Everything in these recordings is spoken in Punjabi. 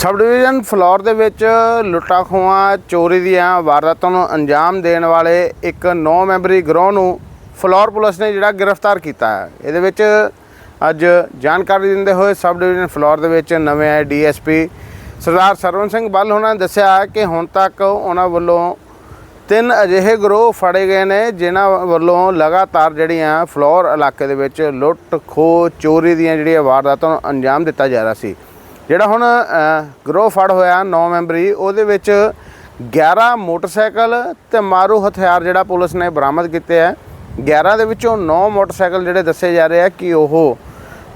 ਸਬ ਡਿਵੀਜ਼ਨ ਫਲੋਰ ਦੇ ਵਿੱਚ ਲੁੱਟਾਂ ਖੋਹਾਂ, ਚੋਰੀ ਦੀਆਂ ਵਾਰਦਾਤਾਂ ਨੂੰ ਅੰਜਾਮ ਦੇਣ ਵਾਲੇ ਇੱਕ 9 ਮੈਂਬਰੀ ਗਰੋਹ ਨੂੰ ਫਲੋਰ ਪੁਲਿਸ ਨੇ ਜਿਹੜਾ ਗ੍ਰਿਫਤਾਰ ਕੀਤਾ ਹੈ। ਇਹਦੇ ਵਿੱਚ ਅੱਜ ਜਾਣਕਾਰੀ ਦਿੰਦੇ ਹੋਏ ਸਬ ਡਿਵੀਜ਼ਨ ਫਲੋਰ ਦੇ ਵਿੱਚ ਨਵੇਂ ਆਏ ਡੀਐਸਪੀ ਸਰਦਾਰ ਸਰਵਨ ਸਿੰਘ ਬੱਲ ਉਹਨਾਂ ਨੇ ਦੱਸਿਆ ਕਿ ਹੁਣ ਤੱਕ ਉਹਨਾਂ ਵੱਲੋਂ ਤਿੰਨ ਅਜਿਹੇ ਗਰੋਹ ਫੜੇ ਗਏ ਨੇ, ਜਿਨ੍ਹਾਂ ਵੱਲੋਂ ਲਗਾਤਾਰ ਜਿਹੜੀਆਂ ਫਲੋਰ ਇਲਾਕੇ ਦੇ ਵਿੱਚ ਲੁੱਟ ਖੋਹ, ਚੋਰੀ ਦੀਆਂ ਜਿਹੜੀਆਂ ਵਾਰਦਾਤਾਂ ਨੂੰ ਅੰਜਾਮ ਦਿੱਤਾ ਜਾ ਰਿਹਾ ਸੀ। ਜਿਹੜਾ ਹੁਣ ਅ, ਗਰੋਹ ਫੜ ਹੋਇਆ 9 ਮੈਂਬਰੀ ਉਹਦੇ ਵਿੱਚ 11 ਮੋਟਰਸਾਈਕਲ ਤੇ ਮਾਰੂ ਹਥਿਆਰ ਜਿਹੜਾ ਪੁਲਿਸ ਨੇ ਬਰਾਮਦ ਕੀਤੇ ਹੈ 11 ਦੇ ਵਿੱਚੋਂ 9 ਮੋਟਰਸਾਈਕਲ ਜਿਹੜੇ ਦੱਸੇ ਜਾ ਰਹੇ ਆ ਕਿ ਉਹ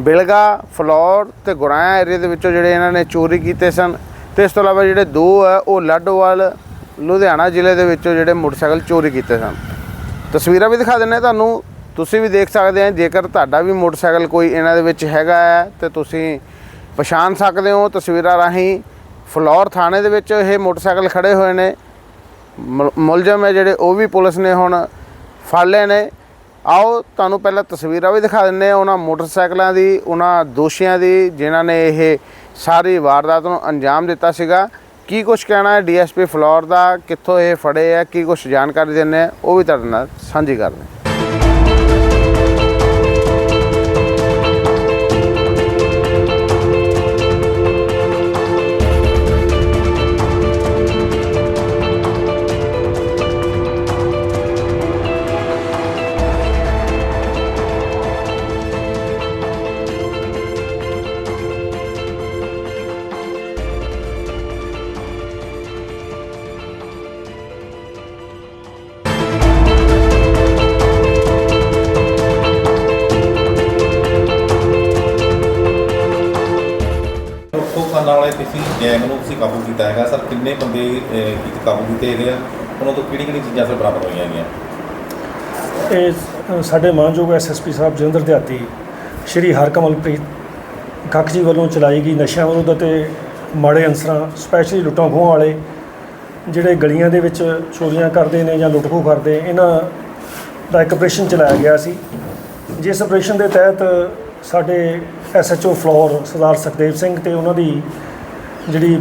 ਬਿਲਗਾ ਫਲੋਰ ਤੇ ਗੁਰਾਇਆ ਏਰੀਆ ਦੇ ਵਿੱਚੋਂ ਜਿਹੜੇ ਇਹਨਾਂ ਨੇ ਚੋਰੀ ਕੀਤੇ ਸਨ। ਤੇ ਇਸ ਤੋਂ ਇਲਾਵਾ ਜਿਹੜੇ ਦੋ ਹੈ ਉਹ ਲੱਡੋਵਾਲ ਲੁਧਿਆਣਾ ਜ਼ਿਲ੍ਹੇ ਦੇ ਵਿੱਚੋਂ ਜਿਹੜੇ ਮੋਟਰਸਾਈਕਲ ਚੋਰੀ ਕੀਤੇ ਸਨ। ਤਸਵੀਰਾਂ ਵੀ ਦਿਖਾ ਦਿੰਨੇ ਤੁਹਾਨੂੰ। ਤੁਸੀਂ ਵੀ ਦੇਖ ਸਕਦੇ ਆ ਜੇਕਰ ਤੁਹਾਡਾ ਵੀ ਮੋਟਰਸਾਈਕਲ ਕੋਈ ਇਹਨਾਂ ਦੇ ਵਿੱਚ ਹੈਗਾ ਹੈ ਤੇ ਤੁਸੀਂ ਪਛਾਣ ਸਕਦੇ ਹੋ ਤਸਵੀਰਾਂ ਰਾਹੀਂ। ਫਲੋਰ ਥਾਣੇ ਦੇ ਵਿੱਚ ਇਹ ਮੋਟਰਸਾਈਕਲ ਖੜੇ ਹੋਏ ਨੇ। ਮੁਲ- ਮੁਲਜ਼ਮ ਹੈ ਜਿਹੜੇ, ਉਹ ਵੀ ਪੁਲਿਸ ਨੇ ਹੁਣ ਫੜ ਲਏ ਨੇ। ਆਓ ਤੁਹਾਨੂੰ ਪਹਿਲਾਂ ਤਸਵੀਰਾਂ ਵੀ ਦਿਖਾ ਦਿੰਨੇ ਆ ਉਹਨਾਂ ਮੋਟਰਸਾਈਕਲਾਂ ਦੀ, ਉਹਨਾਂ ਦੋਸ਼ੀਆਂ ਦੀ, ਜਿਨ੍ਹਾਂ ਨੇ ਇਹ ਸਾਰੀ ਵਾਰਦਾਤ ਨੂੰ ਅੰਜਾਮ ਦਿੱਤਾ ਸੀਗਾ। ਕੀ ਕੁਝ ਕਹਿਣਾ ਹੈ ਡੀਐਸਪੀ ਫਲੋਰ ਦਾ? ਕਿੱਥੋਂ ਇਹ ਫੜੇ ਆ? ਕੀ ਕੁਝ ਜਾਣਕਾਰੀ ਦਿੰਨੇ ਆ? ਉਹ ਵੀ ਤੁਹਾਡੇ ਨਾਲ ਸਾਂਝੀ ਕਰਦੇ ਵਾਲੇ ਤੁਸੀਂ ਗੈਂਗ ਨੂੰ ਤੁਸੀਂ ਕਾਬੂ ਕੀਤਾ ਹੈਗਾ। ਸਰ ਕਿੰਨੇ ਬੰਦੇ ਅਹ, ਕਾਬੂ ਕੀਤੇ ਹੈਗੇ ਆ? ਉਹਨਾਂ ਤੋਂ ਕਿਹੜੀ ਕਿਹੜੀ ਚੀਜ਼ਾਂ ਸਰ ਬਰਾਮਦ ਹੋਈਆਂ ਹੈਗੀਆਂ? ਇਹ ਅ, ਸਾਡੇ ਮਾਨਯੋਗ ਐਸਐਸਪੀ ਸਾਹਿਬ ਜਲੰਧਰ ਦਿਹਾਤੀ ਸ਼੍ਰੀ ਹਰਕਮਲਪ੍ਰੀਤ ਕੱਖ ਜੀ ਵੱਲੋਂ ਚਲਾਈ ਗਈ ਨਸ਼ਿਆਂ ਵਿਰੁੱਧ ਅਤੇ ਮਾੜੇ ਅੰਸਰਾਂ ਸਪੈਸ਼ਲੀ ਲੁੱਟਾਂ ਖੋਹਾਂ ਵਾਲੇ ਜਿਹੜੇ ਗਲੀਆਂ ਦੇ ਵਿੱਚ ਚੋਰੀਆਂ ਕਰਦੇ ਨੇ ਜਾਂ ਲੁੱਟ ਖੋਹ ਕਰਦੇ ਇਹਨਾਂ ਦਾ ਇੱਕ ਆਪਰੇਸ਼ਨ ਚਲਾਇਆ ਗਿਆ ਸੀ। ਜਿਸ ਆਪਰੇਸ਼ਨ ਦੇ ਤਹਿਤ ਸਾਡੇ ਐਸਐਚਓ ਫਲੋਰ ਸਰਦਾਰ ਸੁਖਦੇਵ ਸਿੰਘ ਤੇ ਉਹਨਾਂ ਦੀ ਜਿਹੜੀ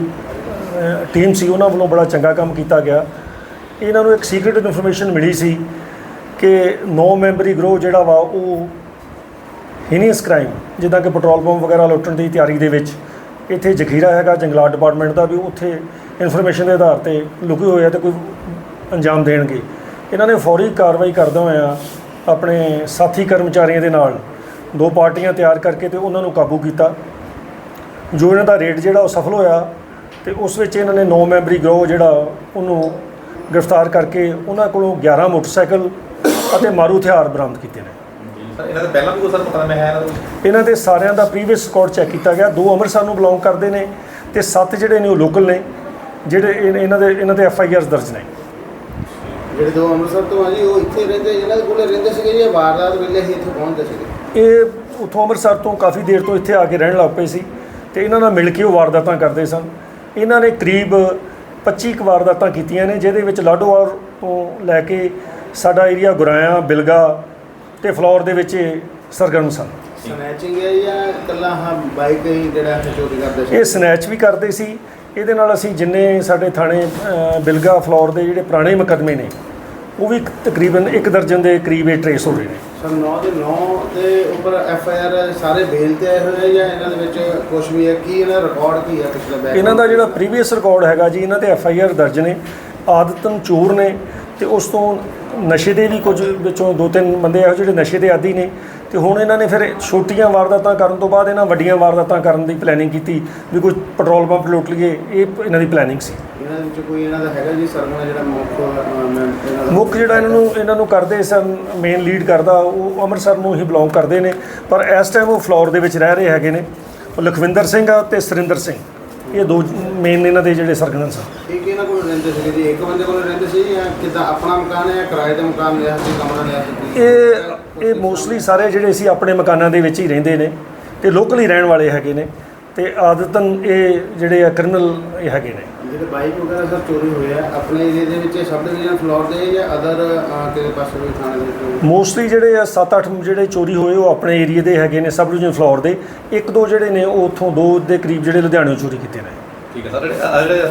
ਟੀਮ ਸੀ, ਉਹਨਾਂ ਵੱਲੋਂ ਬੜਾ ਚੰਗਾ ਕੰਮ ਕੀਤਾ ਗਿਆ। ਇਹਨਾਂ ਨੂੰ ਇੱਕ ਸੀਕ੍ਰੀਟ ਇਨਫੋਰਮੇਸ਼ਨ ਮਿਲੀ ਸੀ ਕਿ 9 ਮੈਂਬਰੀ ਗਰੋਹ ਜਿਹੜਾ ਵਾ, ਉਹ ਹੀਨੀਅਸ ਕ੍ਰਾਈਮ ਜਿੱਦਾਂ ਕਿ ਪੈਟਰੋਲ ਪੰਪ ਵਗੈਰਾ ਲੁੱਟਣ ਦੀ ਤਿਆਰੀ ਦੇ ਵਿੱਚ। ਇੱਥੇ ਜ਼ਖੀਰਾ ਹੈਗਾ, ਜੰਗਲਾਤ ਡਿਪਾਰਟਮੈਂਟ ਦਾ ਵੀ, ਉੱਥੇ ਇਨਫੋਰਮੇਸ਼ਨ ਦੇ ਆਧਾਰ ਤੇ ਲੁਕੇ ਹੋਏ ਆ ਤੇ ਕੋਈ ਅੰਜਾਮ ਦੇਣਗੇ। ਇਹਨਾਂ ਨੇ ਫੌਰੀ ਕਾਰਵਾਈ ਕਰਦੇ ਹੋਇਆ ਆਪਣੇ ਸਾਥੀ ਕਰਮਚਾਰੀਆਂ ਦੇ ਨਾਲ, ਦੋ ਪਾਰਟੀਆਂ ਤਿਆਰ ਕਰਕੇ ਤੇ ਉਹਨਾਂ ਨੂੰ ਕਾਬੂ ਕੀਤਾ। ਜੋ ਇਹਨਾਂ ਦਾ ਰੇਟ ਜਿਹੜਾ ਉਹ ਸਫਲ ਹੋਇਆ ਤੇ ਉਸ ਵਿੱਚ ਇਹਨਾਂ ਨੇ 9 ਮੈਂਬਰੀ ਗਰੋਹ ਜਿਹੜਾ ਉਹਨੂੰ ਗ੍ਰਿਫਤਾਰ ਕਰਕੇ ਉਹਨਾਂ ਕੋਲੋਂ 11 ਮੋਟਰਸਾਈਕਲ ਅਤੇ ਮਾਰੂ ਹਥਿਆਰ ਬਰਾਮਦ ਕੀਤੇ ਨੇ। ਇਹਨਾਂ ਦਾ ਪਹਿਲਾਂ ਵੀ ਕੋਈ ਸਰ ਮੁਕਦਮਾ ਹੈ ਇਹਨਾਂ ਦਾ? ਇਹਨਾਂ ਦੇ ਸਾਰਿਆਂ ਦਾ ਪ੍ਰੀਵੀਅਸ ਰਿਕਾਰਡ ਚੈੱਕ ਕੀਤਾ ਗਿਆ। ਦੋ ਅੰਮ੍ਰਿਤਸਰ ਨੂੰ ਬਿਲੋਂਗ ਕਰਦੇ ਨੇ ਤੇ ਸੱਤ ਜਿਹੜੇ ਨੇ ਉਹ ਲੋਕਲ ਨੇ ਜਿਹੜੇ ਇਹ- ਇਹਨਾਂ ਦੇ ਇਹਨਾਂ ਦੇ ਐਫ ਆਈ ਆਰਸ ਦਰਜ ਨੇ। ਜਿਹੜੇ ਦੋ ਅੰਮ੍ਰਿਤਸਰ ਤੋਂ ਆ ਜੀ ਉਹ ਇੱਥੇ ਰਹਿੰਦੇ ਇਹਨਾਂ ਦੇ ਕੋਲੇ ਰਹਿੰਦੇ ਸੀਗੇ ਜੀ ਵਾਰਦਾਤ ਵੇਲੇ ਹੀ ਇੱਥੇ ਪਹੁੰਚਦੇ ਸੀਗੇ। ਇਹ ਉੱਥੋਂ ਅੰਮ੍ਰਿਤਸਰ ਤੋਂ ਕਾਫੀ ਦੇਰ ਤੋਂ ਇੱਥੇ ਆ ਕੇ ਰਹਿਣ ਲੱਗ ਪਏ ਸੀ। ਤੇ ਇਹਨਾਂ ਨਾਲ ਮਿਲ ਕੇ ਉਹ ਵਾਰਦਾਤਾਂ ਕਰਦੇ ਸਨ। ਇਹਨਾਂ ਨੇ ਕਰੀਬ 25 ਕੁ ਵਾਰਦਾਤਾਂ ਕੀਤੀਆਂ ਨੇ ਜਿਹਦੇ ਵਿੱਚ ਲਾਡੋਵਾਲ ਤੋਂ ਲੈ ਕੇ ਸਾਡਾ ਏਰੀਆ ਗੁਰਾਇਆ ਬਿਲਗਾ ਤੇ ਫਲੋਰ ਦੇ ਵਿੱਚ ਸਰਗਰਮ ਸਨ। ਸਨੈਚਿੰਗ ਹੈ ਜਾਂ ਇਕੱਲਾ ਹਾਂ ਬਾਈਕ ਹੀ ਜਿਹੜਾ ਚੋਰੀ ਕਰਦੇ ਸੀ? ਇਹ ਸਨੈਚ ਵੀ ਕਰਦੇ ਸੀ। ਇਹਦੇ ਨਾਲ ਅਸੀਂ ਜਿੰਨੇ ਸਾਡੇ ਥਾਣੇ ਬਿਲਗਾ ਫਲੋਰ ਦੇ ਜਿਹੜੇ ਪੁਰਾਣੇ ਮੁਕੱਦਮੇ ਨੇ ਉਹ ਵੀ ਤਕਰੀਬਨ ਇੱਕ ਦਰਜਨ ਦੇ ਕਰੀਬ ਇਹ ਟਰੇਸ ਹੋ ਰਹੇ ਨੇ। ਸਰ 9 ਦੇ 9 ਦੇ ਉੱਪਰ ਐਫ ਆਈ ਆਰ ਸਾਰੇ ਬੇਲ ਤੇ ਆਏ ਹੋਏ ਆ ਜਾਂ ਇਹਨਾਂ ਦੇ ਵਿੱਚ ਕੁਝ ਵੀ ਹੈ? ਕੀ ਇਹਨਾਂ ਰਿਕਾਰਡ ਕੀ ਹੈ ਪਿਛਲੇ ਬੈਕ ਇਹਨਾਂ ਦਾ ਜਿਹੜਾ ਪ੍ਰੀਵੀਅਸ ਰਿਕਾਰਡ ਹੈਗਾ ਜੀ ਇਹਨਾਂ ਤੇ ਐਫ ਆਈ ਆਰ ਦਰਜ ਨੇ ਆਦਤਨ ਚੋਰ ਨੇ ਤੇ ਉਸ ਤੋਂ ਨਸ਼ੇ ਦੇ ਵੀ ਕੁਝ ਵਿੱਚੋਂ ਦੋ ਤਿੰਨ ਬੰਦੇ ਇਹੋ ਜਿਹੜੇ ਨਸ਼ੇ ਦੇ ਆਦੀ ਨੇ ਤੇ ਹੁਣ ਇਹਨਾਂ ਨੇ ਫਿਰ ਛੋਟੀਆਂ ਵਾਰਦਾਤਾਂ ਕਰਨ ਤੋਂ ਬਾਅਦ ਇਹਨਾਂ ਵੱਡੀਆਂ ਵਾਰਦਾਤਾਂ ਕਰਨ ਦੀ ਪਲੈਨਿੰਗ ਕੀਤੀ ਵੀ ਕੋਈ ਪੈਟਰੋਲ ਪੰਪ ਲੁੱਟ ਲਈਏ ਇਹ ਇਹਨਾਂ ਦੀ ਪਲੈਨਿੰਗ ਸੀ। ਇਹਨਾਂ ਦੇ ਵਿੱਚ ਕੋਈ ਇਹਨਾਂ ਦਾ ਹੈਗਾ ਜੀ ਸਰਮਾ ਜਿਹੜਾ ਮੁੱਖ ਜਿਹੜਾ ਇਹਨਾਂ ਨੂੰ ਇਹਨਾਂ ਨੂੰ ਕਰਦੇ ਸਨ ਮੇਨ ਲੀਡ ਕਰਦਾ ਉਹ ਅੰਮ੍ਰਿਤਸਰ ਨੂੰ ਹੀ ਬਿਲੋਂਗ ਕਰਦੇ ਨੇ ਪਰ ਇਸ ਟਾਈਮ ਉਹ ਫਲੋਰ ਦੇ ਵਿੱਚ ਰਹਿ ਰਹੇ ਹੈਗੇ ਨੇ। ਉਹ ਲਖਵਿੰਦਰ ਸਿੰਘ ਆ ਤੇ ਸੁਰਿੰਦਰ ਸਿੰਘ। ਇਹ ਦੋ ਮੇਨ ਇਹਨਾਂ ਦੇ ਜਿਹੜੇ ਸਰਗਨਨ ਸਨ। ਇੱਕ ਇਹਨਾਂ ਕੋਲ ਰਹਿੰਦੇ ਸੀਗੇ ਜੀ ਇੱਕ ਬੰਦੇ ਕੋਲ ਰਹਿੰਦੇ ਸੀ ਜਾਂ ਕਿਦਾਂ ਆਪਣਾ ਮਕਾਨ ਹੈ ਕਿਰਾਏ ਦਾ ਮਕਾਨ ਲਿਆ ਸੀ ਕਮਰਾ ਲਿਆ ਸੀ? ਇਹ ਇਹ ਮੋਸਟਲੀ ਸਾਰੇ ਜਿਹੜੇ ਸੀ ਆਪਣੇ ਮਕਾਨਾਂ ਦੇ ਵਿੱਚ ਹੀ ਰਹਿੰਦੇ ਨੇ ਤੇ ਲੋਕਲ ਰਹਿਣ ਵਾਲੇ ਹੈਗੇ ਨੇ ਤੇ ਆਦਤਨ ਇਹ ਜਿਹੜੇ ਆ ਕ੍ਰਿਮੀਨਲ ਇਹ ਹੈਗੇ ਨੇ। ਜਿਹੜੇ ਬਾਈਕ ਵਗੈਰਾ ਸਰ ਚੋਰੀ ਹੋਏ ਆ ਆਪਣੇ ਏਰੀਆ ਦੇ ਵਿੱਚ ਸਬ ਡਿਵੀਜ਼ਨ ਫਲੋਰ ਦੇ ਜਾਂ ਅਦਰ ਕਿਸੇ ਪਾਸੇ ਵੀ ਥਾਣੇ ਦੇ ਮੋਸਟਲੀ ਜਿਹੜੇ ਆ 7-8 ਜਿਹੜੇ ਚੋਰੀ ਹੋਏ ਉਹ ਆਪਣੇ ਏਰੀਆ ਦੇ ਹੈਗੇ ਨੇ ਸਬ ਡਿਵੀਜ਼ਨ ਫਲੋਰ ਦੇ। ਇੱਕ ਦੋ ਜਿਹੜੇ ਨੇ ਉਹ ਉੱਥੋਂ ਦੋ ਦੇ ਕਰੀਬ ਜਿਹੜੇ ਲੁਧਿਆਣਿਓਂ ਚੋਰੀ ਕੀਤੇ ਨੇ। ਠੀਕ ਹੈ ਸਰ ਜਿਹੜੇ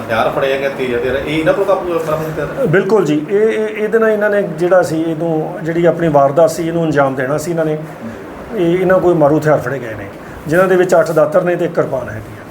ਹਥਿਆਰ ਫੜੇ ਹੈਗੇ ਤੇਜ਼ ਹਥਿਆਰ ਇਹ ਇਹਨਾਂ ਕੋਲ ਕਾਬੂ ਬਰਾਮਦ ਕੀਤਾ ਬਿਲਕੁਲ ਜੀ, ਇਹ, ਇਹ- ਇਹਦੇ ਨਾਲ ਇਹਨਾਂ ਨੇ ਜਿਹੜਾ ਸੀ, ਇਹਨੂੰ, ਜਿਹੜੀ ਆਪਣੀ ਵਾਰਦਾਤ ਸੀ, ਇਹਨੂੰ ਅੰਜਾਮ ਦੇਣਾ ਸੀ ਇਹਨਾਂ ਨੇ। ਇਹ, ਇਹਨਾਂ ਕੋਈ ਮਾਰੂ ਹਥਿਆਰ ਫੜੇ ਗਏ ਨੇ, ਜਿਨ੍ਹਾਂ ਦੇ ਵਿੱਚ 8 ਦਾਤਰ ਨੇ ਤੇ ਇੱਕ ਕਿਰਪਾਨ ਹੈਗੀ ਆ।